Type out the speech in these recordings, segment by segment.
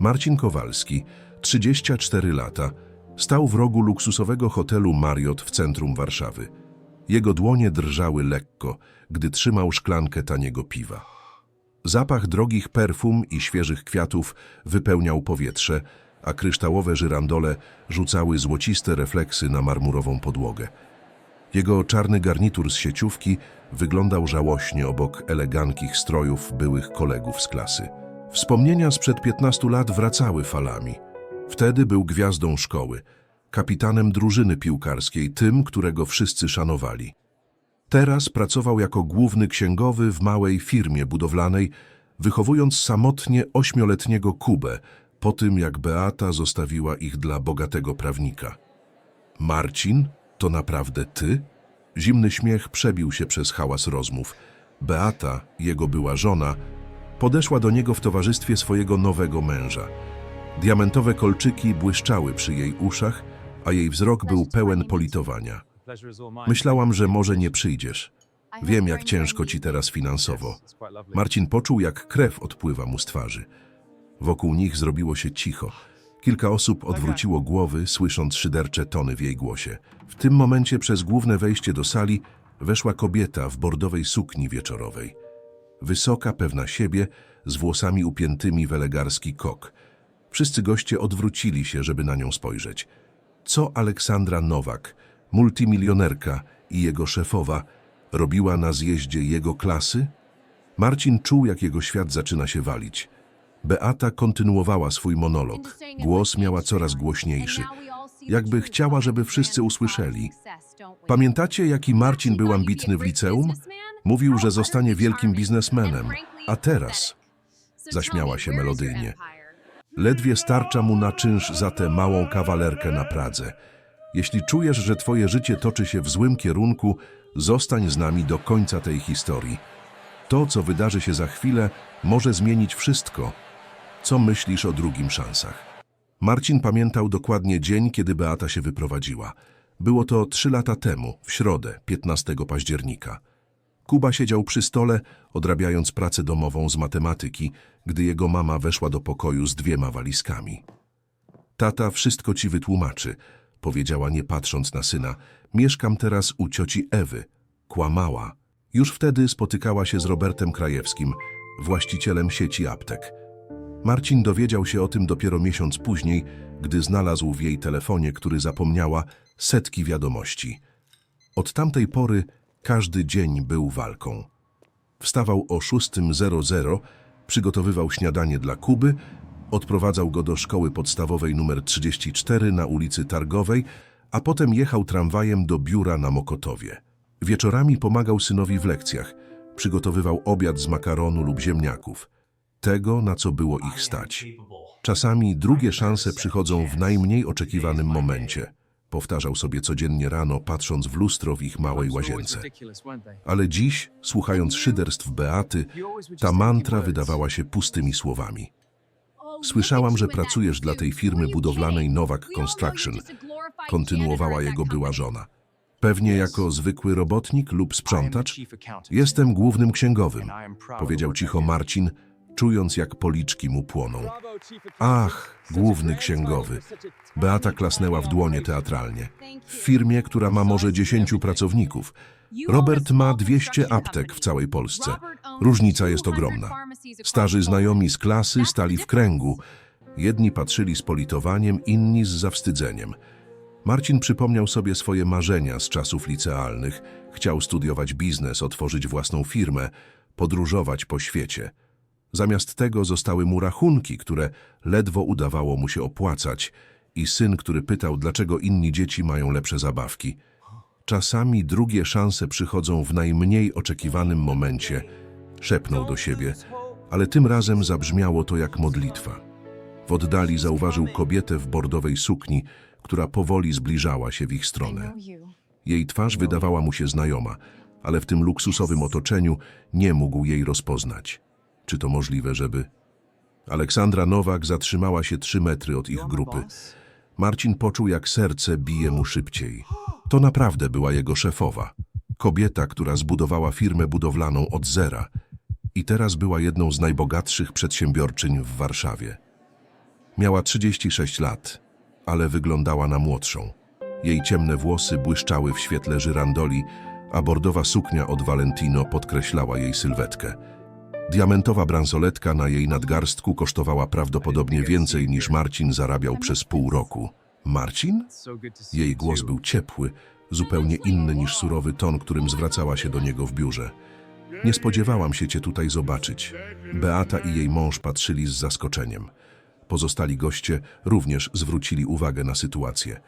Marcin Kowalski, 34 lata, stał w rogu luksusowego hotelu Marriott w centrum Warszawy. Jego dłonie drżały lekko, gdy trzymał szklankę taniego piwa. Zapach drogich perfum i świeżych kwiatów wypełniał powietrze, a kryształowe żyrandole rzucały złociste refleksy na marmurową podłogę. Jego czarny garnitur z sieciówki wyglądał żałośnie obok eleganckich strojów byłych kolegów z klasy. Wspomnienia sprzed 15 lat wracały falami. Wtedy był gwiazdą szkoły, kapitanem drużyny piłkarskiej, tym, którego wszyscy szanowali. Teraz pracował jako główny księgowy w małej firmie budowlanej, wychowując samotnie ośmioletniego Kubę, po tym jak Beata zostawiła ich dla bogatego prawnika. Marcin, to naprawdę ty? Zimny śmiech przebił się przez hałas rozmów. Beata, jego była żona, podeszła do niego w towarzystwie swojego nowego męża. Diamentowe kolczyki błyszczały przy jej uszach, a jej wzrok był pełen politowania. Myślałam, że może nie przyjdziesz. Wiem, jak ciężko ci teraz finansowo. Marcin poczuł, jak krew odpływa mu z twarzy. Wokół nich zrobiło się cicho. Kilka osób odwróciło głowy, słysząc szydercze tony w jej głosie. W tym momencie przez główne wejście do sali weszła kobieta w bordowej sukni wieczorowej. Wysoka, pewna siebie, z włosami upiętymi w elegarski kok. Wszyscy goście odwrócili się, żeby na nią spojrzeć. Co Aleksandra Nowak, multimilionerka i jego szefowa, robiła na zjeździe jego klasy? Marcin czuł, jak jego świat zaczyna się walić. Beata kontynuowała swój monolog. Głos miała coraz głośniejszy. Jakby chciała, żeby wszyscy usłyszeli. Pamiętacie, jaki Marcin był ambitny w liceum? Mówił, że zostanie wielkim biznesmenem. A teraz? Zaśmiała się melodyjnie. Ledwie starcza mu na czynsz za tę małą kawalerkę na Pradze. Jeśli czujesz, że twoje życie toczy się w złym kierunku, zostań z nami do końca tej historii. To, co wydarzy się za chwilę, może zmienić wszystko. Co myślisz o drugim szansach? Marcin pamiętał dokładnie dzień, kiedy Beata się wyprowadziła. Było to trzy lata temu, w środę, 15 października. Kuba siedział przy stole, odrabiając pracę domową z matematyki, gdy jego mama weszła do pokoju z dwiema walizkami. Tata wszystko ci wytłumaczy, powiedziała nie patrząc na syna. Mieszkam teraz u cioci Ewy. Kłamała. Już wtedy spotykała się z Robertem Krajewskim, właścicielem sieci aptek. Marcin dowiedział się o tym dopiero miesiąc później, gdy znalazł w jej telefonie, który zapomniała, setki wiadomości. Od tamtej pory każdy dzień był walką. Wstawał o 6.00, przygotowywał śniadanie dla Kuby, odprowadzał go do szkoły podstawowej numer 34 na ulicy Targowej, a potem jechał tramwajem do biura na Mokotowie. Wieczorami pomagał synowi w lekcjach, przygotowywał obiad z makaronu lub ziemniaków. Tego, na co było ich stać. Czasami drugie szanse przychodzą w najmniej oczekiwanym momencie. Powtarzał sobie codziennie rano, patrząc w lustro w ich małej łazience. Ale dziś, słuchając szyderstw Beaty, ta mantra wydawała się pustymi słowami. Słyszałam, że pracujesz dla tej firmy budowlanej Nowak Construction, kontynuowała jego była żona. Pewnie jako zwykły robotnik lub sprzątacz? Jestem głównym księgowym, powiedział cicho Marcin, czując jak policzki mu płoną. Ach, główny księgowy. Beata klasnęła w dłonie teatralnie. W firmie, która ma może dziesięciu pracowników. Robert ma 200 aptek w całej Polsce. Różnica jest ogromna. Starzy znajomi z klasy stali w kręgu. Jedni patrzyli z politowaniem, inni z zawstydzeniem. Marcin przypomniał sobie swoje marzenia z czasów licealnych. Chciał studiować biznes, otworzyć własną firmę, podróżować po świecie. Zamiast tego zostały mu rachunki, które ledwo udawało mu się opłacać i syn, który pytał, dlaczego inni dzieci mają lepsze zabawki. Czasami drugie szanse przychodzą w najmniej oczekiwanym momencie, szepnął do siebie, ale tym razem zabrzmiało to jak modlitwa. W oddali zauważył kobietę w bordowej sukni, która powoli zbliżała się w ich stronę. Jej twarz wydawała mu się znajoma, ale w tym luksusowym otoczeniu nie mógł jej rozpoznać. Czy to możliwe, żeby... Aleksandra Nowak zatrzymała się trzy metry od ich grupy. Marcin poczuł, jak serce bije mu szybciej. To naprawdę była jego szefowa. Kobieta, która zbudowała firmę budowlaną od zera i teraz była jedną z najbogatszych przedsiębiorczyń w Warszawie. Miała 36 lat, ale wyglądała na młodszą. Jej ciemne włosy błyszczały w świetle żyrandoli, a bordowa suknia od Valentino podkreślała jej sylwetkę. Diamentowa bransoletka na jej nadgarstku kosztowała prawdopodobnie więcej niż Marcin zarabiał przez pół roku. Marcin? Jej głos był ciepły, zupełnie inny niż surowy ton, którym zwracała się do niego w biurze. Nie spodziewałam się cię tutaj zobaczyć. Beata i jej mąż patrzyli z zaskoczeniem. Pozostali goście również zwrócili uwagę na sytuację.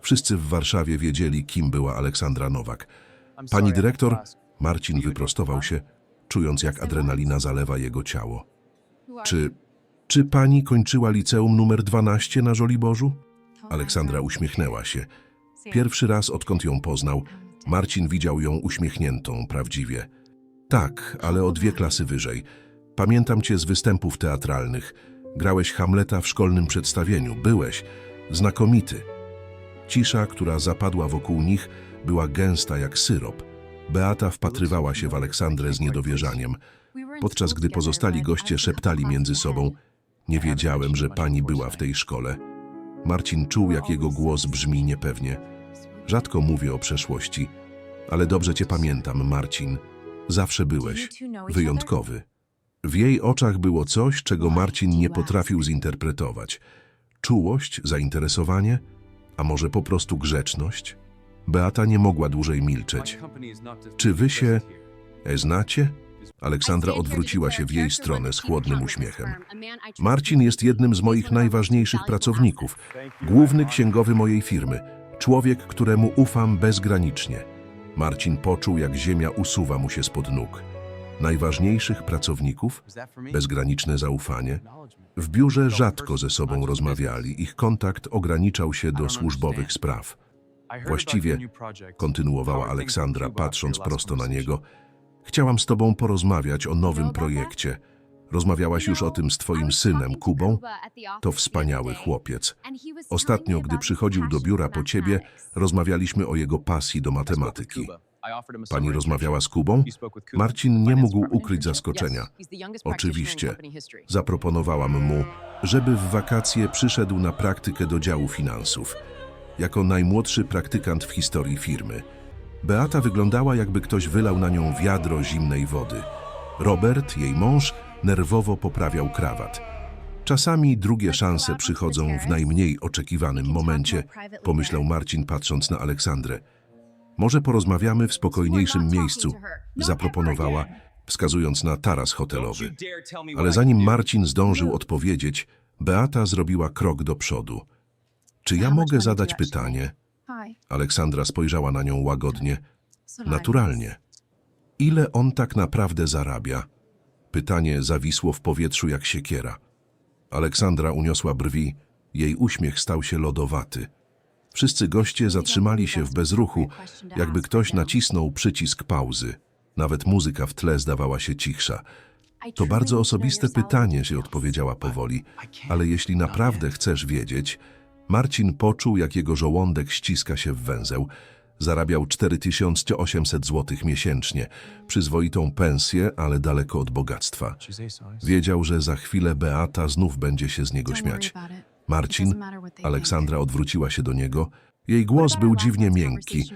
Wszyscy w Warszawie wiedzieli, kim była Aleksandra Nowak. Pani dyrektor, Marcin wyprostował się, czując jak adrenalina zalewa jego ciało. Czy, czy pani kończyła liceum numer 12 na Żoliborzu? Aleksandra uśmiechnęła się. Pierwszy raz, odkąd ją poznał, Marcin widział ją uśmiechniętą, prawdziwie. Tak, ale o dwie klasy wyżej. Pamiętam cię z występów teatralnych. Grałeś Hamleta w szkolnym przedstawieniu. Byłeś znakomity. Cisza, która zapadła wokół nich, była gęsta jak syrop. Beata wpatrywała się w Aleksandrę z niedowierzaniem, podczas gdy pozostali goście szeptali między sobą Nie wiedziałem, że pani była w tej szkole. Marcin czuł, jak jego głos brzmi niepewnie. Rzadko mówię o przeszłości, ale dobrze cię pamiętam, Marcin. Zawsze byłeś wyjątkowy. W jej oczach było coś, czego Marcin nie potrafił zinterpretować. Czułość, zainteresowanie, a może po prostu grzeczność? Beata nie mogła dłużej milczeć. Czy wy się znacie? Aleksandra odwróciła się w jej stronę z chłodnym uśmiechem. Marcin jest jednym z moich najważniejszych pracowników, główny księgowy mojej firmy, człowiek, któremu ufam bezgranicznie. Marcin poczuł, jak ziemia usuwa mu się spod nóg. Najważniejszych pracowników? Bezgraniczne zaufanie? W biurze rzadko ze sobą rozmawiali, ich kontakt ograniczał się do służbowych spraw. Właściwie, Kontynuowała Aleksandra, patrząc prosto na niego. Chciałam z tobą porozmawiać o nowym projekcie. Rozmawiałaś już o tym z twoim synem, Kubą? To wspaniały chłopiec. Ostatnio, gdy przychodził do biura po ciebie, rozmawialiśmy o jego pasji do matematyki. Pani rozmawiała z Kubą? Marcin nie mógł ukryć zaskoczenia. Oczywiście. Zaproponowałam mu, żeby w wakacje przyszedł na praktykę do działu finansów. Jako najmłodszy praktykant w historii firmy. Beata wyglądała, jakby ktoś wylał na nią wiadro zimnej wody. Robert, jej mąż, nerwowo poprawiał krawat. Czasami drugie szanse przychodzą w najmniej oczekiwanym momencie, pomyślał Marcin, patrząc na Aleksandrę. Może porozmawiamy w spokojniejszym miejscu, zaproponowała, wskazując na taras hotelowy. Ale zanim Marcin zdążył odpowiedzieć, Beata zrobiła krok do przodu. Czy ja mogę zadać pytanie? Aleksandra spojrzała na nią łagodnie. Naturalnie. Ile on tak naprawdę zarabia? Pytanie zawisło w powietrzu jak siekiera. Aleksandra uniosła brwi, jej uśmiech stał się lodowaty. Wszyscy goście zatrzymali się w bezruchu, jakby ktoś nacisnął przycisk pauzy. Nawet muzyka w tle zdawała się cichsza. To bardzo osobiste pytanie, się odpowiedziała powoli, ale jeśli naprawdę chcesz wiedzieć, Marcin poczuł, jak jego żołądek ściska się w węzeł. Zarabiał 4800 zł miesięcznie, przyzwoitą pensję, ale daleko od bogactwa. Wiedział, że za chwilę Beata znów będzie się z niego śmiać. Marcin, Aleksandra odwróciła się do niego. Jej głos był dziwnie miękki.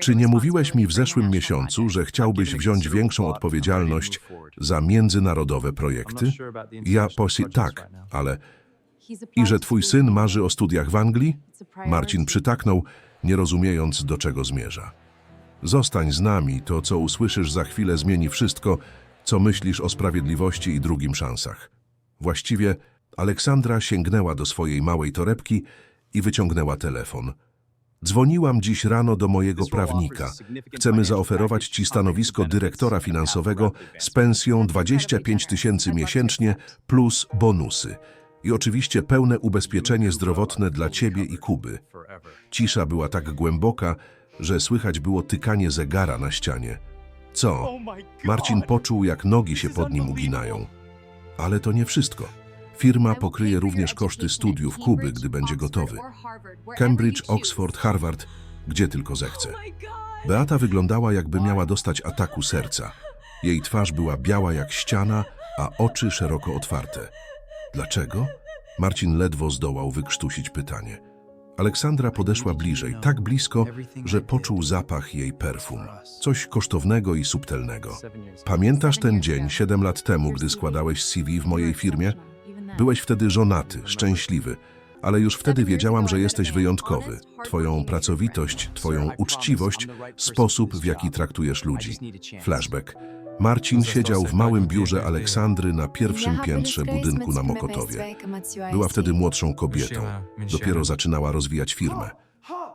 Czy nie mówiłeś mi w zeszłym miesiącu, że chciałbyś wziąć większą odpowiedzialność za międzynarodowe projekty? Ja posi... Tak, ale... I że twój syn marzy o studiach w Anglii? Marcin przytaknął, nie rozumiejąc, do czego zmierza. Zostań z nami, to co usłyszysz za chwilę zmieni wszystko, co myślisz o sprawiedliwości i drugim szansach. Właściwie Aleksandra sięgnęła do swojej małej torebki i wyciągnęła telefon. Dzwoniłam dziś rano do mojego prawnika. Chcemy zaoferować ci stanowisko dyrektora finansowego z pensją 25 tysięcy miesięcznie plus bonusy. I oczywiście pełne ubezpieczenie zdrowotne dla ciebie i Kuby. Cisza była tak głęboka, że słychać było tykanie zegara na ścianie. Co? Marcin poczuł, jak nogi się pod nim uginają. Ale to nie wszystko. Firma pokryje również koszty studiów Kuby, gdy będzie gotowy. Cambridge, Oxford, Harvard, gdzie tylko zechce. Beata wyglądała, jakby miała dostać ataku serca. Jej twarz była biała jak ściana, a oczy szeroko otwarte. Dlaczego? Marcin ledwo zdołał wykrztusić pytanie. Aleksandra podeszła bliżej, tak blisko, że poczuł zapach jej perfum. Coś kosztownego i subtelnego. Pamiętasz ten dzień, siedem lat temu, gdy składałeś CV w mojej firmie? Byłeś wtedy żonaty, szczęśliwy, ale już wtedy wiedziałam, że jesteś wyjątkowy. Twoją pracowitość, twoją uczciwość, sposób, w jaki traktujesz ludzi. Flashback. Marcin siedział w małym biurze Aleksandry na pierwszym piętrze budynku na Mokotowie. Była wtedy młodszą kobietą. Dopiero zaczynała rozwijać firmę.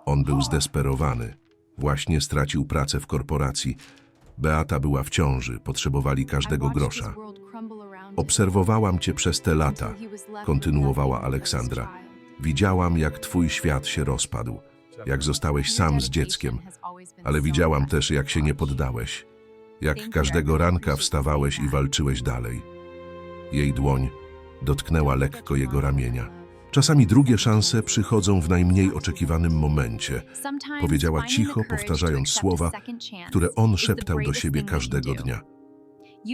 On był zdesperowany. Właśnie stracił pracę w korporacji. Beata była w ciąży, potrzebowali każdego grosza. Obserwowałam cię przez te lata, kontynuowała Aleksandra. Widziałam, jak twój świat się rozpadł, jak zostałeś sam z dzieckiem, ale widziałam też, jak się nie poddałeś, jak każdego ranka wstawałeś i walczyłeś dalej. Jej dłoń dotknęła lekko jego ramienia. Czasami drugie szanse przychodzą w najmniej oczekiwanym momencie, Powiedziała cicho, powtarzając słowa, które on szeptał do siebie każdego dnia.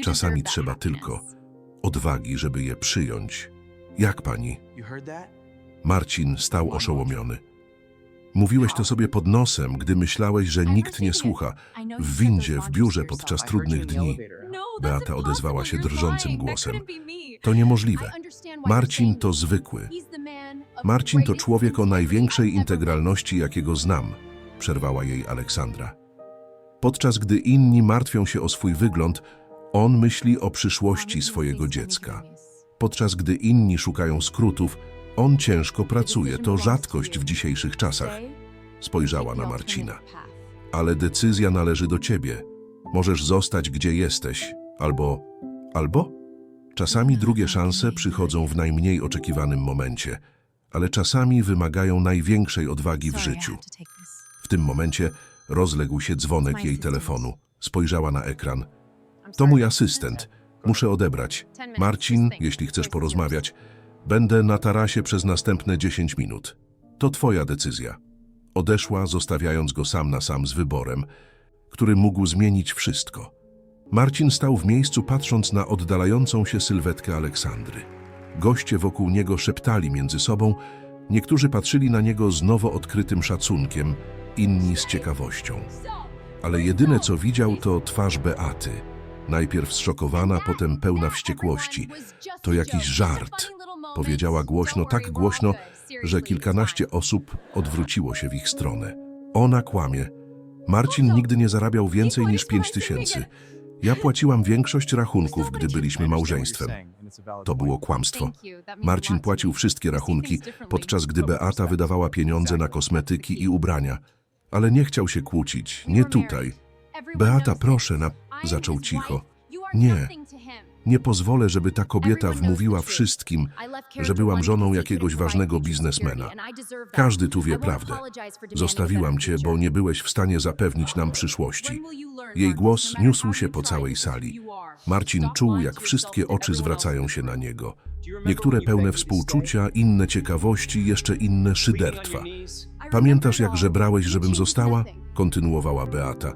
Czasami trzeba tylko odwagi, żeby je przyjąć. Jak pani? Marcin stał oszołomiony. Mówiłeś to sobie pod nosem, gdy myślałeś, że nikt nie słucha. W windzie, w biurze podczas trudnych dni. Beata odezwała się drżącym głosem. To niemożliwe. Marcin to zwykły. Marcin to człowiek o największej integralności, jakiego znam, przerwała jej Aleksandra. Podczas gdy inni martwią się o swój wygląd, on myśli o przyszłości swojego dziecka. Podczas gdy inni szukają skrótów, on ciężko pracuje. To rzadkość w dzisiejszych czasach. Spojrzała na Marcina. Ale decyzja należy do ciebie. Możesz zostać, gdzie jesteś. Albo... Albo? Czasami drugie szanse przychodzą w najmniej oczekiwanym momencie, ale czasami wymagają największej odwagi w życiu. W tym momencie rozległ się dzwonek jej telefonu. Spojrzała na ekran. To mój asystent. Muszę odebrać. Marcin, jeśli chcesz porozmawiać, będę na tarasie przez następne 10 minut. To twoja decyzja. Odeszła, zostawiając go sam na sam z wyborem, który mógł zmienić wszystko. Marcin stał w miejscu, patrząc na oddalającą się sylwetkę Aleksandry. Goście wokół niego szeptali między sobą, niektórzy patrzyli na niego z nowo odkrytym szacunkiem, inni z ciekawością. Ale jedyne co widział to twarz Beaty. Najpierw zszokowana, potem pełna wściekłości. To jakiś żart, powiedziała głośno, tak głośno, że kilkanaście osób odwróciło się w ich stronę. Ona kłamie. Marcin nigdy nie zarabiał więcej niż pięć tysięcy. Ja płaciłam większość rachunków, gdy byliśmy małżeństwem. To było kłamstwo. Marcin płacił wszystkie rachunki, podczas gdy Beata wydawała pieniądze na kosmetyki i ubrania. Ale nie chciał się kłócić, nie tutaj. Beata, proszę, na... zaczął cicho. Nie, Nie pozwolę, żeby ta kobieta wmówiła wszystkim, że byłam żoną jakiegoś ważnego biznesmena. Każdy tu wie prawdę. Zostawiłam cię, bo nie byłeś w stanie zapewnić nam przyszłości. Jej głos niósł się po całej sali. Marcin czuł, jak wszystkie oczy zwracają się na niego. Niektóre pełne współczucia, inne ciekawości, jeszcze inne szydertwa. Pamiętasz, jak żebrałeś, żebym została? Kontynuowała Beata.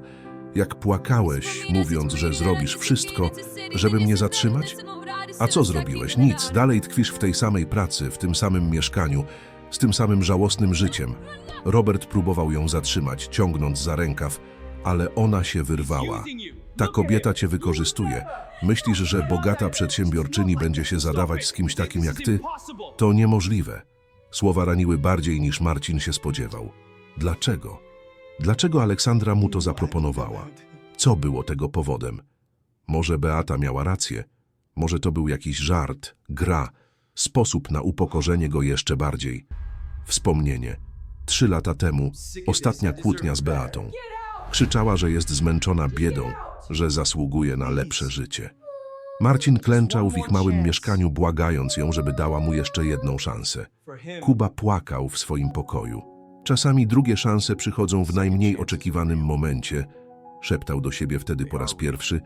Jak płakałeś, mówiąc, że zrobisz wszystko, żeby mnie zatrzymać? A co zrobiłeś? Nic. Dalej tkwisz w tej samej pracy, w tym samym mieszkaniu, z tym samym żałosnym życiem. Robert próbował ją zatrzymać, ciągnąc za rękaw, ale ona się wyrwała. Ta kobieta cię wykorzystuje. Myślisz, że bogata przedsiębiorczyni będzie się zadawać z kimś takim jak ty? To niemożliwe. Słowa raniły bardziej niż Marcin się spodziewał. Dlaczego? Dlaczego Aleksandra mu to zaproponowała? Co było tego powodem? Może Beata miała rację? Może to był jakiś żart, gra, sposób na upokorzenie go jeszcze bardziej? Wspomnienie. Trzy lata temu, ostatnia kłótnia z Beatą. Krzyczała, że jest zmęczona biedą, że zasługuje na lepsze życie. Marcin klęczał w ich małym mieszkaniu, błagając ją, żeby dała mu jeszcze jedną szansę. Kuba płakał w swoim pokoju. Czasami drugie szanse przychodzą w najmniej oczekiwanym momencie, szeptał do siebie wtedy po raz pierwszy,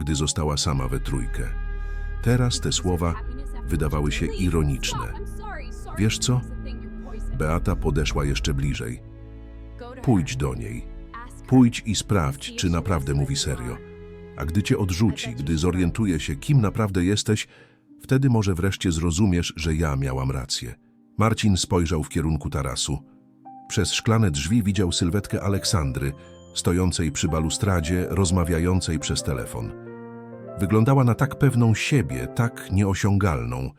gdy została sama we trójkę. Teraz te słowa wydawały się ironiczne. Wiesz co? Beata podeszła jeszcze bliżej. Pójdź do niej. Pójdź i sprawdź, czy naprawdę mówi serio. A gdy cię odrzuci, gdy zorientuje się, kim naprawdę jesteś, Wtedy może wreszcie zrozumiesz, że ja miałam rację. Marcin spojrzał w kierunku tarasu. Przez szklane drzwi widział sylwetkę Aleksandry, stojącej przy balustradzie, rozmawiającej przez telefon. Wyglądała na tak pewną siebie, tak nieosiągalną,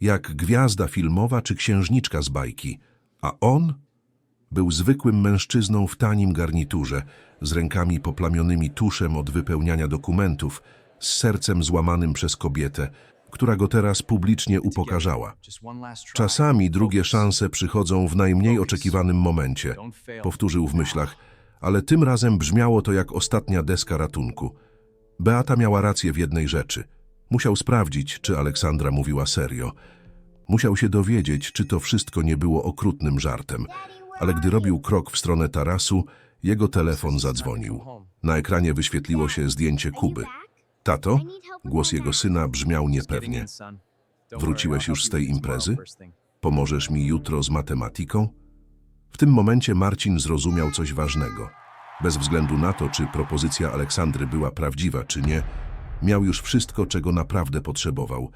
jak gwiazda filmowa czy księżniczka z bajki, a on był zwykłym mężczyzną w tanim garniturze, z rękami poplamionymi tuszem od wypełniania dokumentów, z sercem złamanym przez kobietę, która go teraz publicznie upokarzała. Czasami drugie szanse przychodzą w najmniej oczekiwanym momencie, powtórzył w myślach, ale tym razem brzmiało to jak ostatnia deska ratunku. Beata miała rację w jednej rzeczy. Musiał sprawdzić, czy Aleksandra mówiła serio. Musiał się dowiedzieć, czy to wszystko nie było okrutnym żartem. Ale gdy robił krok w stronę tarasu, jego telefon zadzwonił. Na ekranie wyświetliło się zdjęcie Kuby. Tato? Głos jego syna brzmiał niepewnie. Wróciłeś już z tej imprezy? Pomożesz mi jutro z matematyką? W tym momencie Marcin zrozumiał coś ważnego. Bez względu na to, czy propozycja Aleksandry była prawdziwa, czy nie, miał już wszystko, czego naprawdę potrzebował.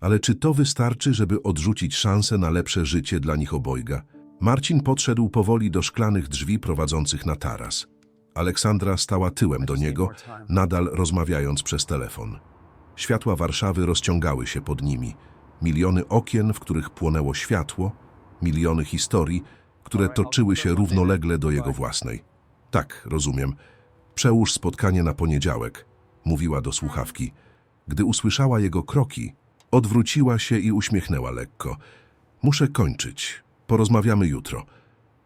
Ale czy to wystarczy, żeby odrzucić szansę na lepsze życie dla nich obojga? Marcin podszedł powoli do szklanych drzwi prowadzących na taras. Aleksandra stała tyłem do niego, nadal rozmawiając przez telefon. Światła Warszawy rozciągały się pod nimi. Miliony okien, w których płonęło światło, miliony historii, które toczyły się równolegle do jego własnej. Tak, rozumiem. Przełóż spotkanie na poniedziałek, mówiła do słuchawki. Gdy usłyszała jego kroki, odwróciła się i uśmiechnęła lekko. Muszę kończyć. Porozmawiamy jutro.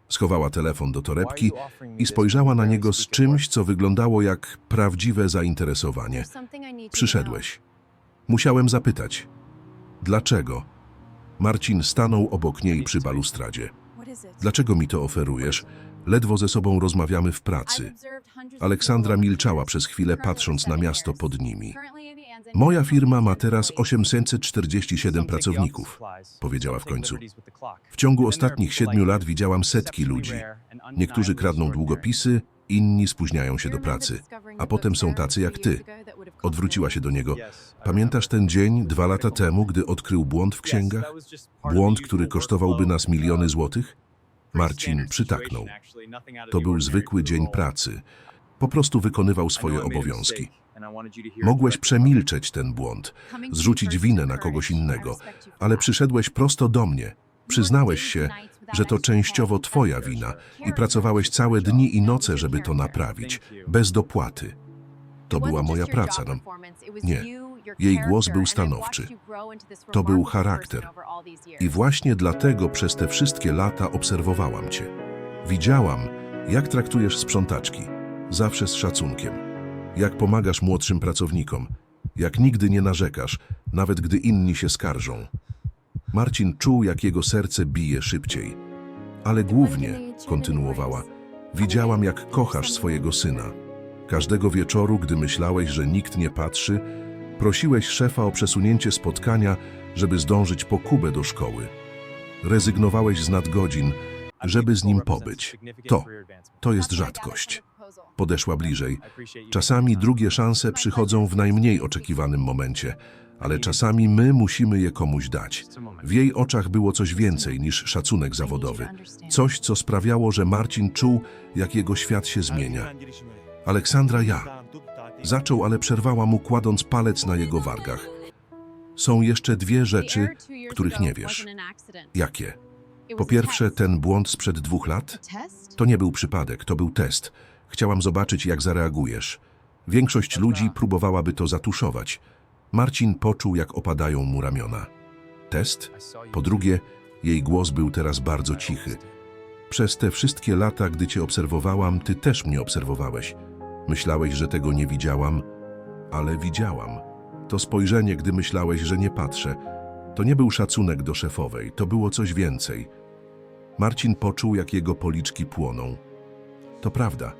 Schowała telefon do torebki i spojrzała na niego z czymś, co wyglądało jak prawdziwe zainteresowanie. Przyszedłeś. Musiałem zapytać. Dlaczego? Marcin stanął obok niej przy balustradzie. Dlaczego mi to oferujesz? Ledwo ze sobą rozmawiamy w pracy. Aleksandra milczała przez chwilę, patrząc na miasto pod nimi. Moja firma ma teraz 847 pracowników, powiedziała w końcu. W ciągu ostatnich siedmiu lat widziałam setki ludzi. Niektórzy kradną długopisy, inni spóźniają się do pracy, a potem są tacy jak ty. Odwróciła się do niego. Pamiętasz ten dzień dwa lata temu, gdy odkrył błąd w księgach? Błąd, który kosztowałby nas miliony złotych? Marcin przytaknął. To był zwykły dzień pracy. Po prostu wykonywał swoje obowiązki. Mogłeś przemilczeć ten błąd, zrzucić winę na kogoś innego, ale przyszedłeś prosto do mnie. Przyznałeś się, że to częściowo twoja wina i pracowałeś całe dni i noce, żeby to naprawić, bez dopłaty. To była moja praca. No, nie. Jej głos był stanowczy. To był charakter. I właśnie dlatego przez te wszystkie lata obserwowałam cię. Widziałam, jak traktujesz sprzątaczki, zawsze z szacunkiem. Jak pomagasz młodszym pracownikom, jak nigdy nie narzekasz, nawet gdy inni się skarżą. Marcin czuł, jak jego serce bije szybciej. Ale głównie, kontynuowała, widziałam, jak kochasz swojego syna. Każdego wieczoru, gdy myślałeś, że nikt nie patrzy, prosiłeś szefa o przesunięcie spotkania, żeby zdążyć po Kubę do szkoły. Rezygnowałeś z nadgodzin, żeby z nim pobyć. To, to jest rzadkość. Podeszła bliżej. Czasami drugie szanse przychodzą w najmniej oczekiwanym momencie, ale czasami my musimy je komuś dać. W jej oczach było coś więcej niż szacunek zawodowy. Coś, co sprawiało, że Marcin czuł, jak jego świat się zmienia. Aleksandra ja. Zaczął, ale przerwała mu, kładąc palec na jego wargach. Są jeszcze dwie rzeczy, których nie wiesz. Jakie? Po pierwsze, ten błąd sprzed dwóch lat? To nie był przypadek, to był test. Chciałam zobaczyć, jak zareagujesz. Większość ludzi próbowałaby to zatuszować. Marcin poczuł, jak opadają mu ramiona. Test? Po drugie, jej głos był teraz bardzo cichy. Przez te wszystkie lata, gdy cię obserwowałam, ty też mnie obserwowałeś. Myślałeś, że tego nie widziałam, ale widziałam. To spojrzenie, gdy myślałeś, że nie patrzę, to nie był szacunek do szefowej, to było coś więcej. Marcin poczuł, jak jego policzki płoną. To prawda.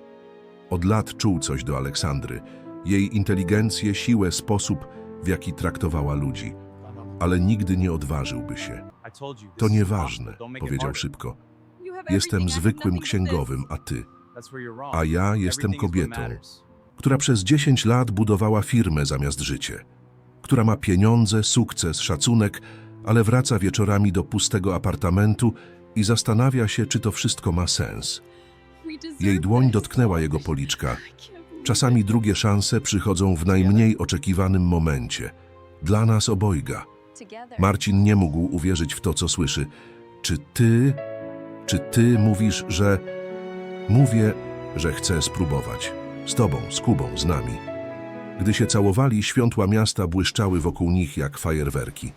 Od lat czuł coś do Aleksandry, jej inteligencję, siłę, sposób, w jaki traktowała ludzi. Ale nigdy nie odważyłby się. To nieważne, powiedział szybko. Jestem zwykłym księgowym, a ty? A ja jestem kobietą, która przez 10 lat budowała firmę zamiast życie. która ma pieniądze, sukces, szacunek, ale wraca wieczorami do pustego apartamentu i zastanawia się, czy to wszystko ma sens. Jej dłoń dotknęła jego policzka. Czasami drugie szanse przychodzą w najmniej oczekiwanym momencie. Dla nas obojga. Marcin nie mógł uwierzyć w to, co słyszy. Czy ty, czy ty mówisz, że... Mówię, że chcę spróbować. Z tobą, z Kubą, z nami. Gdy się całowali, światła miasta błyszczały wokół nich jak fajerwerki.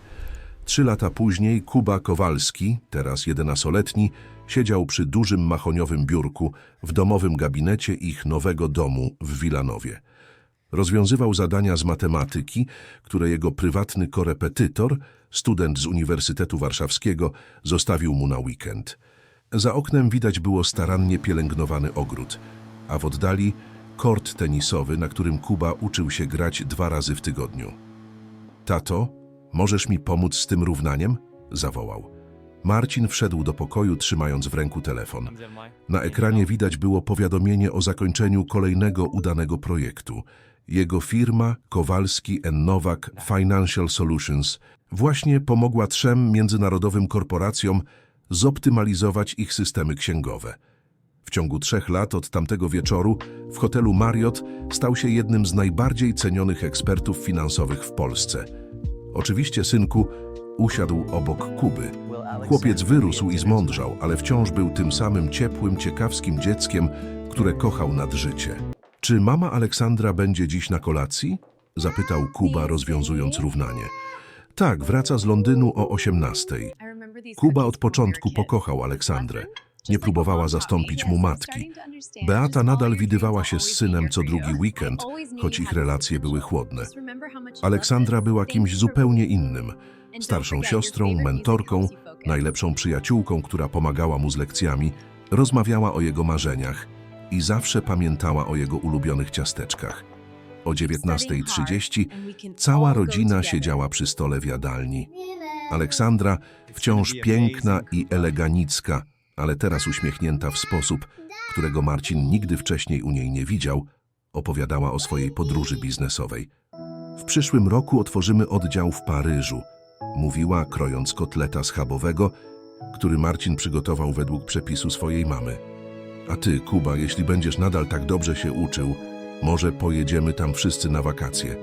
Trzy lata później Kuba Kowalski, teraz jedenastoletni, siedział przy dużym mahoniowym biurku w domowym gabinecie ich nowego domu w Wilanowie. Rozwiązywał zadania z matematyki, które jego prywatny korepetytor, student z Uniwersytetu Warszawskiego, zostawił mu na weekend. Za oknem widać było starannie pielęgnowany ogród, a w oddali kort tenisowy, na którym Kuba uczył się grać dwa razy w tygodniu. Tato, możesz mi pomóc z tym równaniem? zawołał. Marcin wszedł do pokoju, trzymając w ręku telefon. Na ekranie widać było powiadomienie o zakończeniu kolejnego udanego projektu. Jego firma Kowalski Nowak Financial Solutions właśnie pomogła trzem międzynarodowym korporacjom zoptymalizować ich systemy księgowe. W ciągu trzech lat od tamtego wieczoru w hotelu Marriott stał się jednym z najbardziej cenionych ekspertów finansowych w Polsce. Oczywiście, synku, usiadł obok Kuby. Chłopiec wyrósł i zmądrzał, ale wciąż był tym samym ciepłym, ciekawskim dzieckiem, które kochał nad życie. Czy mama Aleksandra będzie dziś na kolacji? Zapytał Kuba, rozwiązując równanie. Tak, wraca z Londynu o 18. Kuba od początku pokochał Aleksandrę. Nie próbowała zastąpić mu matki. Beata nadal widywała się z synem co drugi weekend, choć ich relacje były chłodne. Aleksandra była kimś zupełnie innym. Starszą siostrą, mentorką, najlepszą przyjaciółką, która pomagała mu z lekcjami, rozmawiała o jego marzeniach i zawsze pamiętała o jego ulubionych ciasteczkach. O 19.30 cała rodzina siedziała przy stole w jadalni. Aleksandra, wciąż piękna i elegancka, ale teraz uśmiechnięta w sposób, którego Marcin nigdy wcześniej u niej nie widział, opowiadała o swojej podróży biznesowej. W przyszłym roku otworzymy oddział w Paryżu, mówiła, krojąc kotleta schabowego, który Marcin przygotował według przepisu swojej mamy. A ty, Kuba, jeśli będziesz nadal tak dobrze się uczył, może pojedziemy tam wszyscy na wakacje.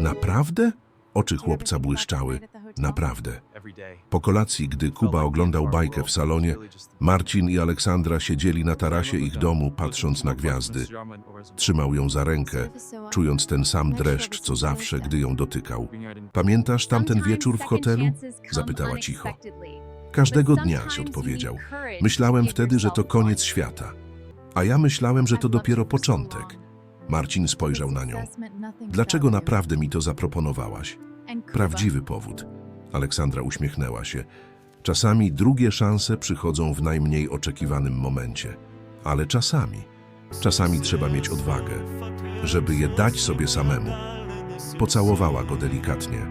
Naprawdę? Oczy chłopca błyszczały. Naprawdę. Po kolacji, gdy Kuba oglądał bajkę w salonie, Marcin i Aleksandra siedzieli na tarasie ich domu, patrząc na gwiazdy. Trzymał ją za rękę, czując ten sam dreszcz, co zawsze, gdy ją dotykał. Pamiętasz tamten wieczór w hotelu? Zapytała cicho. Każdego dnia, się odpowiedział. Myślałem wtedy, że to koniec świata. A ja myślałem, że to dopiero początek. Marcin spojrzał na nią. Dlaczego naprawdę mi to zaproponowałaś? Prawdziwy powód. Aleksandra uśmiechnęła się. Czasami drugie szanse przychodzą w najmniej oczekiwanym momencie. Ale czasami, czasami trzeba mieć odwagę, żeby je dać sobie samemu. Pocałowała go delikatnie.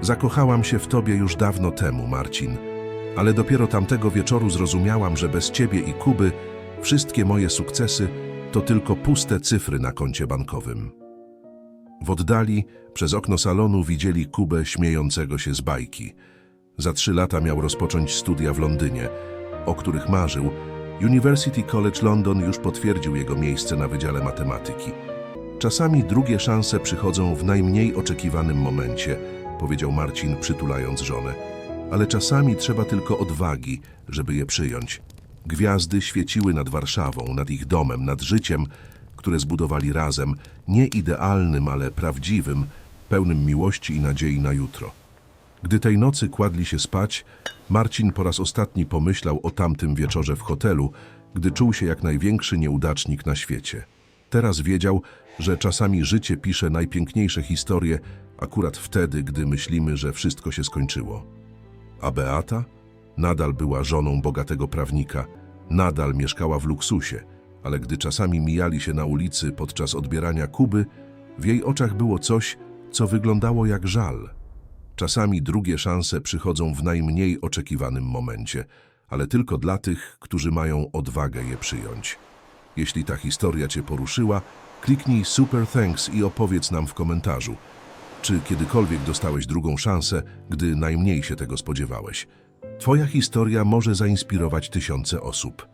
Zakochałam się w tobie już dawno temu, Marcin, ale dopiero tamtego wieczoru zrozumiałam, że bez ciebie i Kuby wszystkie moje sukcesy to tylko puste cyfry na koncie bankowym. W oddali, przez okno salonu widzieli Kubę śmiejącego się z bajki. Za trzy lata miał rozpocząć studia w Londynie, o których marzył. University College London już potwierdził jego miejsce na Wydziale Matematyki. Czasami drugie szanse przychodzą w najmniej oczekiwanym momencie, powiedział Marcin, przytulając żonę. Ale czasami trzeba tylko odwagi, żeby je przyjąć. Gwiazdy świeciły nad Warszawą, nad ich domem, nad życiem, które zbudowali razem, nie idealnym, ale prawdziwym, pełnym miłości i nadziei na jutro. Gdy tej nocy kładli się spać, Marcin po raz ostatni pomyślał o tamtym wieczorze w hotelu, gdy czuł się jak największy nieudacznik na świecie. Teraz wiedział, że czasami życie pisze najpiękniejsze historie akurat wtedy, gdy myślimy, że wszystko się skończyło. A Beata nadal była żoną bogatego prawnika, nadal mieszkała w luksusie, ale gdy czasami mijali się na ulicy podczas odbierania Kuby, w jej oczach było coś, co wyglądało jak żal. Czasami drugie szanse przychodzą w najmniej oczekiwanym momencie, ale tylko dla tych, którzy mają odwagę je przyjąć. Jeśli ta historia Cię poruszyła, kliknij Super Thanks i opowiedz nam w komentarzu. Czy kiedykolwiek dostałeś drugą szansę, gdy najmniej się tego spodziewałeś? Twoja historia może zainspirować tysiące osób.